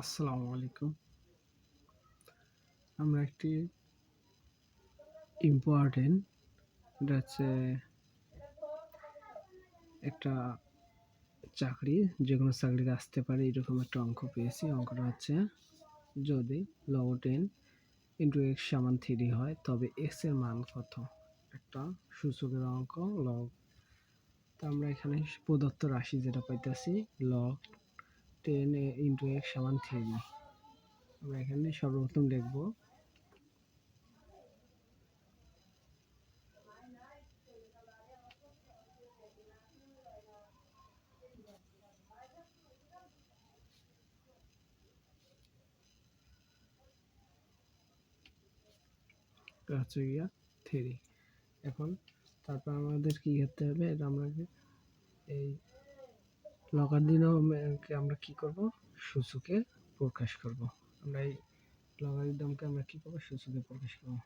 আসসালামু আলাইকুম। আমরা একটি ইম্পর্টেন্ট এটা হচ্ছে একটা চাকরি যে কোনো চাকরিতে আসতে পারে, এরকম একটা অঙ্ক পেয়েছি। অঙ্কটা হচ্ছে যদি লগ টেন ইন্টু এক্স সমান থ্রি হয়, তবে এক্সের মান কত? একটা সূচকের অঙ্ক লগ তো আমরা এখানে প্রদত্ত রাশি যেটা পাইতেছি লগ টেন ইন্টু এক্স সমান থ্রি আমরা এখানে সর্বপ্রথম লিখব হচ্ছে গিয়া থ্রি এখন তারপর আমাদের কি করতে হবে? এটা আমরা এই লগার দিনও আমরা কি করব? সূচকে প্রকাশ করব। আমরা এই লগারিদমকে আমরা কি করব? সূচকে প্রকাশ করব।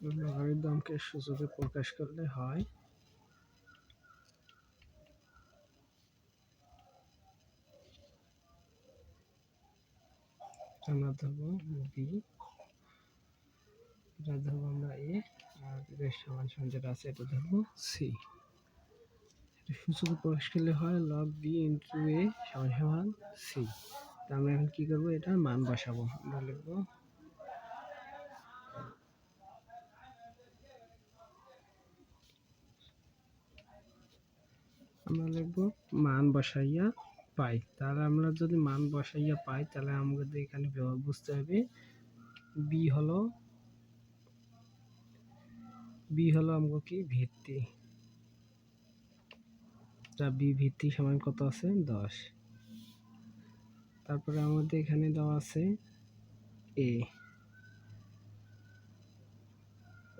লগারিদমকে সূচকে প্রকাশ করলে হয়? আমরা এটা ধরবো আমরা এ, আর সমান সমান যেটা আছে এটা ধরবো প্রকাশ করলে হয় এ সমান সমান সি। তা আমরা এখন কি করব? এটা মান বসাবো। আমরা লিখব আমরা লিখব মান বসাইয়া পাই। তাহলে আমরা যদি মান বসাইয়া পাই, তাহলে আমাদের এখানে বুঝতে হবে বি হলো বি হলো আমাকে কি? ভিত্তি। তা বি ভিত্তি সমান কত আছে? দশ। তারপরে আমাদের এখানে দেওয়া আছে এ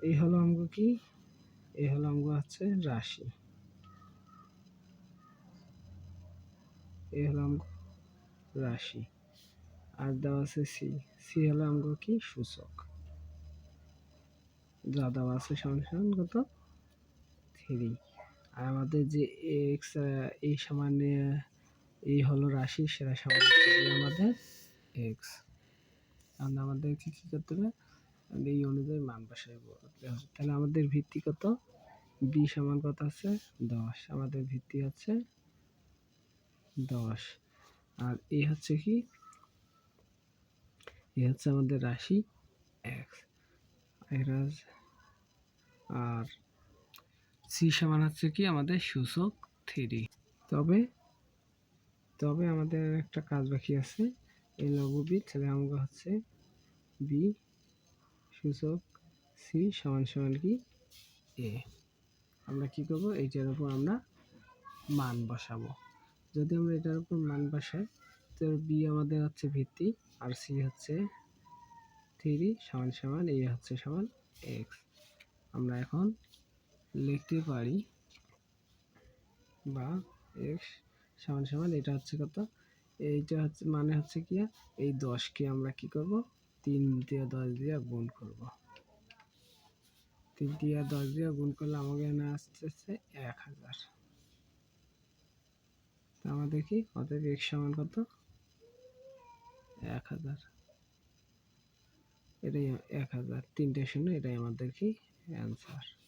এই হলো আমাকে কি? এই হলো আমাকে হচ্ছে রাশি। এই হলো রাশি। আর দেওয়া আছে সি। সি হলো আমগো কি? সূচক। যা দেওয়া আছে সমান কত? থ্রি। আর আমাদের যে এক্স এই সমান এই হলো রাশি, সেটা সমান আমাদের এক্স। আমাদের কি কী করতে হবে? এই অনুযায়ী মান বসাই তাহলে আমাদের ভিত্তি কত? বি সমান কত আছে? দশ। আমাদের ভিত্তি হচ্ছে দশ। আর এ হচ্ছে কি? এ হচ্ছে আমাদের রাশি এক্স আর সি সমান হচ্ছে কি? আমাদের সূচক থ্রি তবে তবে আমাদের একটা কাজ বাকি আছে। এই লঘু বি তাহলে আমাকে হচ্ছে বি সূচক সি সমান সমান কি? এ আমরা কি করব? এইটার উপর আমরা মান বসাবো। যদি আমরা এটার উপর মান বসাই তো বি আমাদের হচ্ছে ভিত্তি, আর সি হচ্ছে থ্রি, সমান সমান এ হচ্ছে সমান এক্স আমরা এখন লিখতে পারি বা এক্স সমান সমান, এটা হচ্ছে কত? এইটা হচ্ছে মানে হচ্ছে কি? এই দশকে আমরা কি করব? তিন দিয়ে দশ দিয়ে গুণ করব। তিন দিয়ে দশ দিয়ে গুণ করলে আমাকে এখানে আসতেছে এক হাজার। আমাদের দেখি, অতএব এক্স সমান কত? এক হাজার। এটাই এক হাজার। তিনটে শূন্য, এটাই আমাদের কি অ্যান্সার